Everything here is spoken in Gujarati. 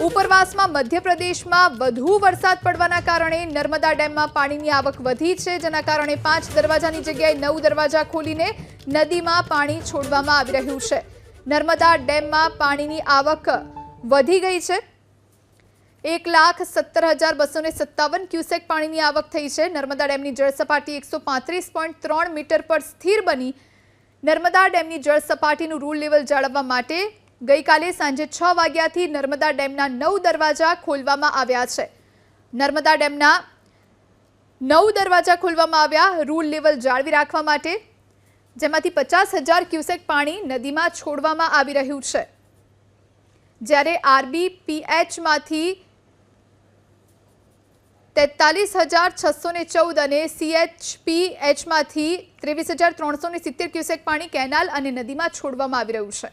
ઉપરવાસમાં મધ્યપ્રદેશમાં વધુ વરસાદ પડવાના કારણે નર્મદા ડેમમાં પાણીની આવક વધી છે, જેના કારણે પાંચ દરવાજાની જગ્યાએ નવ દરવાજા ખોલીને નદીમાં પાણી છોડવામાં આવી રહ્યું છે. નર્મદા ડેમમાં પાણીની આવક વધી ગઈ છે. એક લાખ સત્તર હજાર બસો ને સત્તાવન ક્યુસેક પાણીની આવક થઈ છે. નર્મદા ડેમની જળ સપાટી એકસો પાંત્રીસ પોઈન્ટ ત્રણ મીટર પર સ્થિર બની. નર્મદા ડેમની જળ સપાટીનું રૂલ લેવલ જાળવવા માટે ગઈકાલે સાંજે છ વાગ્યાથી નર્મદા ડેમના નવ દરવાજા ખોલવામાં આવ્યા છે. નર્મદા ડેમના નવ દરવાજા ખોલવામાં આવ્યા, રૂલ લેવલ જાળવી રાખવા માટે, જેમાંથી પચાસ હજાર ક્યુસેક પાણી નદીમાં છોડવામાં આવી રહ્યું છે. જ્યારે આરબી પીએચમાંથી તેતાલીસ હજાર છસો ને ચૌદ અને સીએચપી એચમાંથી ત્રેવીસ હજાર ત્રણસો ને સિત્તેર ક્યુસેક પાણી કેનાલ અને નદીમાં છોડવામાં આવી રહ્યું છે.